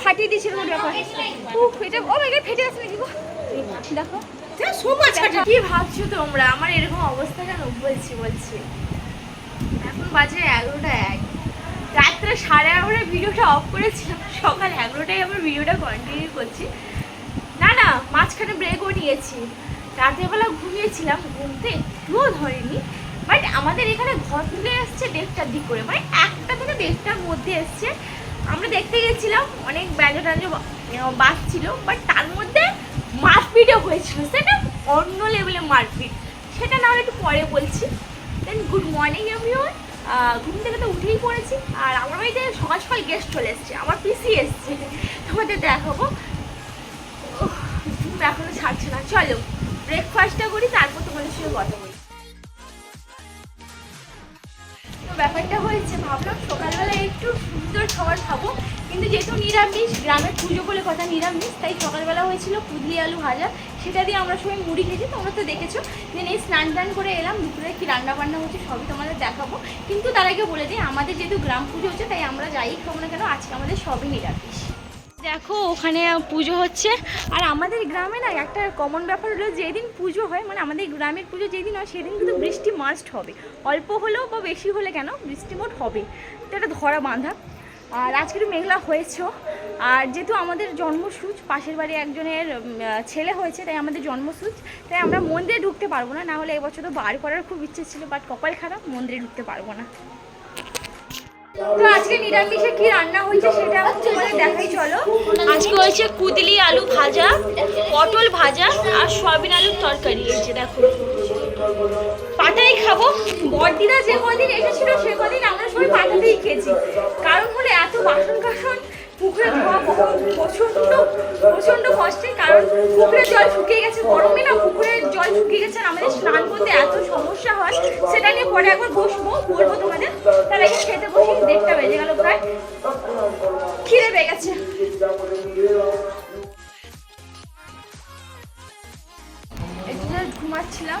ফাটিয়ে দিয়েছিল উফ, এটা ও মাই গড ফেটে গেছে নাকি গো? দেখো। কি ভাবছ তোমরা? আমার এরকম অবস্থা কেন? বলছি বলছি। এখন বাজে এগারোটা এক। রাত্রে সাড়ে এগারোটায় ভিডিওটা অফ করেছিলাম। সকাল এগারোটায় আবার ভিডিওটা কন্টিনিউ করছি। না না মাঝখানে ব্রেকও নিয়েছি। রাতের বেলা ঘুমিয়েছিলাম ঘুমতে একটুও ধরেনি। বাট আমাদের এখানে ঘর তুলে এসছে দেড়টার দিক করে। মানে একটা থেকে দেড়টার মধ্যে এসছে। আমরা দেখতে গেছিলাম, অনেক ব্যঞ্জ বাস বাজছিল বাট তার মধ্যে মারপিটও হয়েছিল, সেটা অন্য লেভেলে মারপিট। সেটা না একটু পরে বলছি। দেন গুড মর্নিং এভরিওয়ান ঘুম থেকে তো উঠেই পড়েছি, আর আমার বাড়িতে সকাল সকাল গেস্ট চলে এসছে, আমার পিসি এসছে। তোমাদের দেখাবো। ঘুম এখনও ছাড়ছে না। চলো ব্রেকফাস্টটা করি, তারপর তোমাদের সঙ্গে কথা বলি। ব্যাপারটা হয়েছে, ভাবলাম সকালবেলা একটু সুন্দর খাবার খাব। কিন্তু যেহেতু নিরামিষ, গ্রামের পুজো বলে কথা নিরামিষ, তাই সকালবেলা হয়েছিল পুদলি আলু ভাজা। সেটা দিয়ে আমরা সবাই মুড়ি খেয়েছি, তোমরা তো দেখেছ। দেন এই স্নান টান করে এলাম, দুপুরে কি রান্না বান্না হচ্ছে সবই তোমাদের দেখাবো। কিন্তু তার আগে বলে দিই, আমাদের যেহেতু গ্রাম পুজো হচ্ছে, তাই আমরা যাই খাব না কেন, আজকে আমাদের সবই নিরামিষ। দেখো, ওখানে পুজো হচ্ছে। আর আমাদের গ্রামে না, একটা কমন ব্যাপার হলো, যেদিন পুজো হয় মানে আমাদের গ্রামের পুজো যেদিন হয়, সেদিন কিন্তু বৃষ্টি মাস্ট হবে। অল্প হলেও বা বেশি হলে কেন, বৃষ্টি মোট হবে। তো এটা ধরা বাঁধা। আর আজকে মেঘলা হয়েছেও। আর যেহেতু আমাদের জন্মসূচ, পাশের বাড়ি একজনের ছেলে হয়েছে, তাই আমাদের জন্মসূচ। তাই আমরা মন্দিরে ঢুকতে পারব না না হলে এবছর তো বার করার খুব ইচ্ছে ছিল বাট কপাল খারাপ, মন্দিরে ঢুকতে পারব না। তো আজকে নিরামিষে কি রান্না হয়েছে সেটা তোমাদের দেখাই, চলো। আজকে হয়েছে কুদলি আলু ভাজা, পটল ভাজা, আর সয়াবিন আলুর তরকারি। যে দেখো। পাটাই খাব। বড়দিদা যে কদিন এসেছিল, সে কদিন আমরা সবাই পাটাতেই খেয়েছি। কারণ হলো এত বাসন কাসন পুকুরে ধোয়া প্রচণ্ড প্রচণ্ড কষ্টে, কারণ পুকুরের জল শুকিয়ে গেছে। গরমে না পুকুরের জল শুকিয়ে গেছে আর আমাদের স্নান করতে এত সমস্যা হয়, সেটা নিয়ে পরে একবার বসবো, বলব তোমাদের। তার আগে খেতে বসি, দেড়টা বেজে গেল প্রায়। খিদে পেয়ে গেছে। ঘুমাচ্ছিলাম।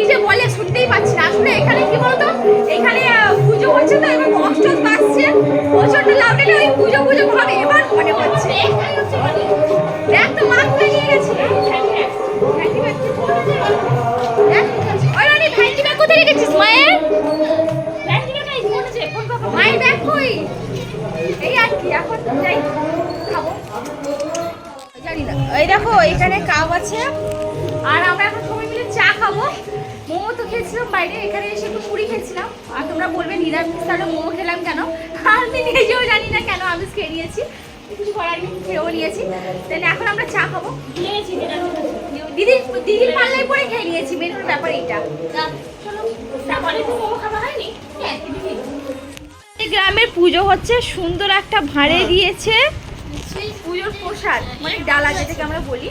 কি যে বলে শুনতেই পাচ্ছি না। আসলে এখানে কি বলতো? এখানে পুজো হচ্ছে তো বক্স টক্স বাজছে। প্রচণ্ড লাউডে ওই পুজো পুজো ভাবে এবার মনে হচ্ছে দেখ তো মা তুলে নিয়ে গেছে। কোথায় রেখেছিস, মায়ের? মায়ের ব্যাগ কই। এই আর কি এই দেখো, এখানে কাপ আছে। আর আমরা এখন মিলে চা খাব। মোমো তো খেয়েছিলাম বাইরে এখানে এসে একটু মুড়ি খেয়েছিলাম। আর তোমরা বলবে নিরামিষ তাহলে মোমো খেলাম কেন? আমি নিজেও জানি না কেন আমি খেয়ে নিয়েছি। কিছু করার খেয়েও নিয়েছি। দেন এখন আমরা চা খাব। দিদি দিদির পাল্লায় পরে খেয়ে নিয়েছি মেন ব্যাপার হয়নি। এই গ্রামের পুজো হচ্ছে সুন্দর একটা ভাঁড়ে দিয়েছে। পুজোর প্রসাদ মানে ডালা যেটাকে আমরা বলি।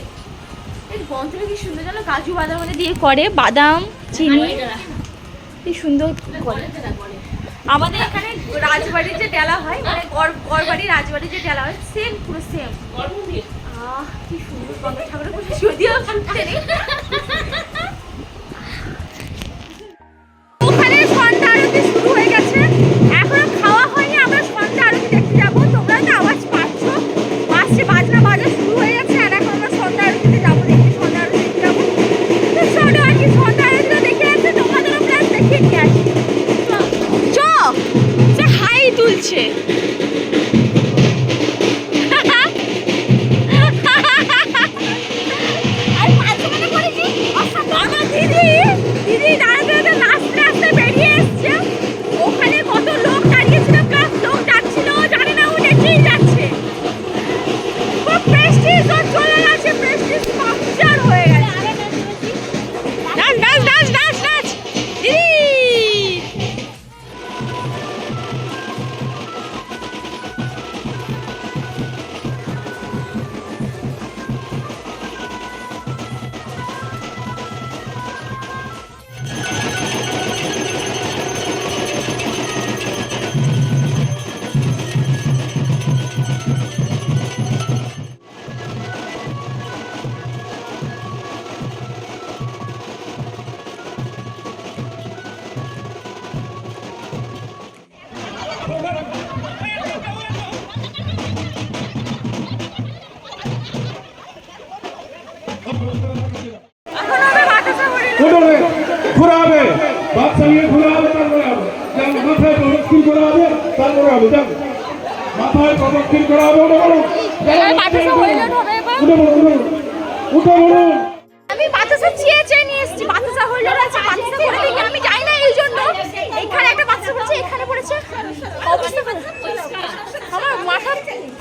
গন্ধটা কি সুন্দর জানো? কাজু বাদাম দিয়ে করে, বাদাম, চিনি। কি সুন্দর করে। আমাদের এখানে রাজবাড়ির যে ডালা হয় মানে গড় গড়বাড়ি, রাজবাড়ির যে ডেলা হয় সেম পুরো সেম কি সুন্দর গন্ধ। ঠাকুরের যদিও উঠোনে ঘোরা হবে বাচ্চা নিয়ে ঘোরা হবে তারপরে হবে। যেমন মাথায় প্রদক্ষিণ করা হবে তারপরে হবে। যেমন মাথায় প্রদক্ষিণ করা হবে উঠে বলুন এবার বাতাসা হরিণ হবে এবার। উঠে বলুন উঠে বলুন আমি বাতাসা চেয়ে চেয়ে নিয়ে এসেছি। বাতাসা হইল আছে বাতাসা করে দেখি আমি যাই না এই জন্য। এখানে একটা বাতাসা পড়েছে এখানে পড়েছে। অবস্থা আমার মাথা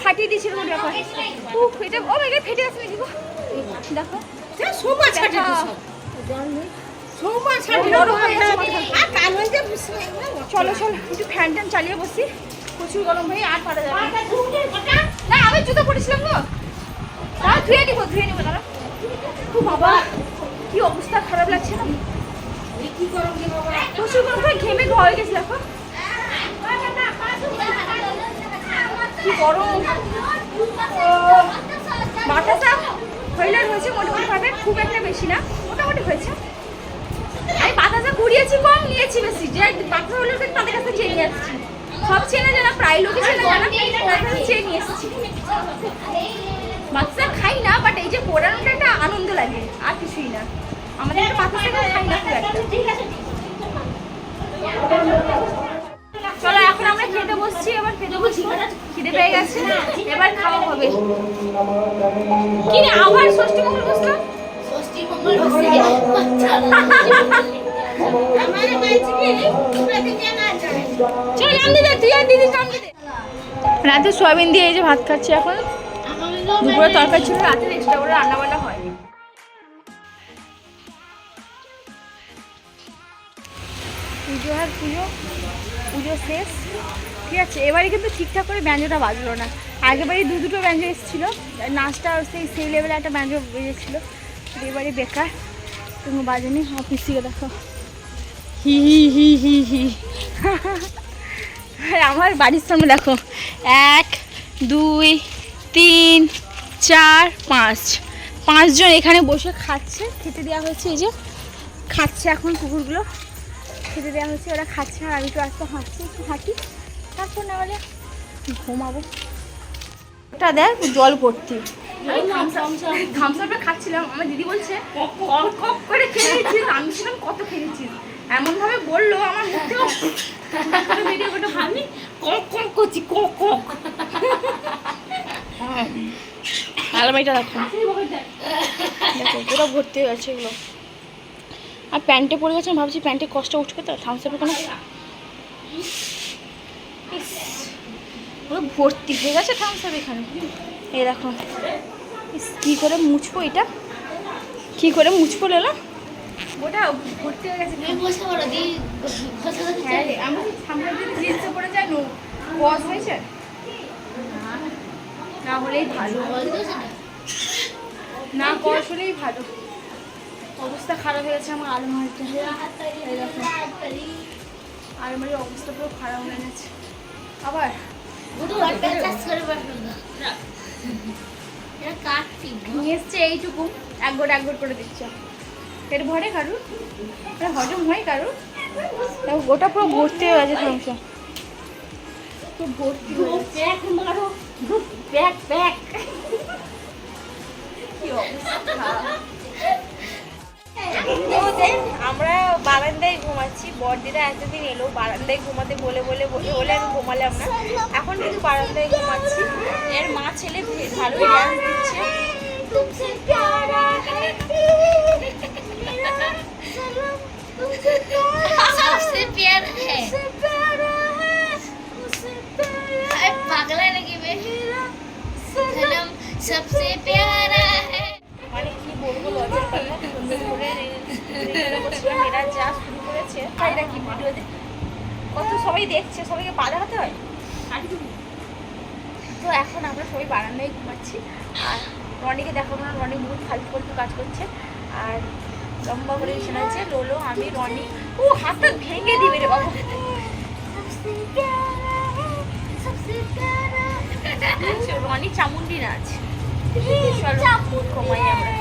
ফাটিয়ে দিয়েছিল মনে রাখো উফ এটা ও এটা ফেটে গেছে নাকি? দেখো। সোমা ছাটে দেখা। সোমা ছাটে বড় গেছে মাথা। আর কাল হইতে বুঝতে চলো চলো একটু ফ্যান ট্যান চালিয়ে বসি। প্রচুর গরম হয়ে আর পারা যাবে না। আমি জুতো পরেছিলাম গো না ধুয়ে নিবো ধুয়ে নিবো দাঁড়া। ও বাবা কি অবস্থা খারাপ লাগছে না? কি বাবা। প্রচুর গরম হয়ে ঘেমে ঘ হয়ে গেছে দেখো। কি গরম। বাতাসা হইলে হয়েছে, মোটামুটি ভাবে খুব একটা বেশি না, মোটামুটি হয়েছে। আমি বাতাসা কুড়িয়েছি, কম নিয়েছি বেশি, যে বাতাসা হলে তাদের কাছে চেয়ে নিয়ে আসছি। সব চেনে জানা, প্রায় লোকই চেনে জানা চেয়ে নিয়ে এসেছি। বাচ্চা খাই না বাট এই যে পোড়ানোটা একটা আনন্দ লাগে, আর কিছুই না। আমাদের একটা বাচ্চা খাই না খুব একটা। খেতে বসছি এবার খেতে বসছি খিদে পেয়ে গেছে এবার খাওয়া হবে। কি রে আবার ষষ্ঠী মঙ্গল বসল? ষষ্ঠী মঙ্গল রাতে সয়াবিন দিয়ে এই যে ভাত খাচ্ছি এখন। দুপুরে তরকারি ছিল রাতে এক্সট্রা করে রান্না বান্না হয়। পুজো আর পুজো পুজো শেষ। ঠিক আছে এবারে কিন্তু ঠিকঠাক করে ব্যঞ্জনটা বাজলো না। আগেবারে দু দুটো ব্যঞ্জন এসেছিল নাচটা সেই সেই লেভেলে একটা ব্যঞ্জন বেজেছিলো। এবারে বেকার তুমি বাজেনি পিসিকে দেখো। হি হি হি হি হি। আর আমার বাড়ির সামনে দেখো এক দুই তিন চার পাঁচ। পাঁচজন এখানে বসে খাচ্ছে খেতে দেওয়া হয়েছে এই যে খাচ্ছে এখন কুকুরগুলো। খেতে দেওয়া হয়েছে ওরা খাচ্ছে আর আমি একটু আস্তে হাঁটছি একটু হাঁটি। তারপর না বলে? ঘুমাবো? ওটা দেখ জল ভর্তি। থামসাপটা খাচ্ছিলাম। আমার দিদি বলছে কক কক করে খেয়েছিস। আমি ছিলাম কত খেয়েছিস? এমন ভাবে বলল আমার মুখেও বেরিয়ে ওটা আমি কক কক করছি কক কক। আলমারিটা দেখো দেখো পুরো ভর্তি হয়ে গেছে এগুলো। আর প্যান্টে পড়ে গেছে আমি ভাবছি প্যান্টে কষ্ট উঠবে তো। থামসাপের কোনো পুরো ভর্তি হয়ে গেছে থামসাপ এখানে। এই দেখো ইস, কি করে মুছবো এটা? কি করে মুছবো লেলা? ওটা ভর্তি হয়ে গেছে। হ্যাঁ সামনে জিন্সে পরে যাই হয়েছে? না হলেই ভালো। না? হলেই ভালো। অবস্থা খারাপ হয়ে গেছে আমার আলমারিটা এই দেখো আলমারির অবস্থা পুরো খারাপ হয়ে গেছে। আবার নিয়ে এসছে এইটুকু এক গোট এক গোট করে দিচ্ছে পেট ভরে কারু এটা হজম হয় কারু দেখো গোটা পুরো ভর্তি হয়ে সমস্যা ভর্তি গেছে ব্যাগ ব্যাক কি অবস্থা আমরা বারান্দায় ঘুমাচ্ছি বড়দিরা এতদিন এলো বারান্দায় ঘুমাতে বলে বলে বলে বলে আমি ঘুমালাম না এখন কিন্তু বারান্দায় ঘুমাচ্ছি এর মা ছেলে ভে- ভালোই ডান্স দিচ্ছে তুমসে প্যারা হ্যায় মেরা সনম, তুমসে প্যারা सबसे प्यारा है तुमसे प्यारा है मुझसे प्यारा अरे पागल है लगी बे मेरा सनम सनम सबसे प्यारा এরা যা শুরু করেছে কি ভিডিও কত সবাই দেখছে সবাইকে দেখাতে হয় আর তো এখন আমরা সবাই বারান্দায় ঘুমাচ্ছি আর রনিকে দেখাবো না রনি বহুত ফালতু ফালতু কাজ করছে আর লম্বা করে বিছানা আছে লোলো আমি রনি ও হাতটা ভেঙে দিবে রে বাবা রনি চামুন্ডি নাচ। চলো ঘুমাই আমরা।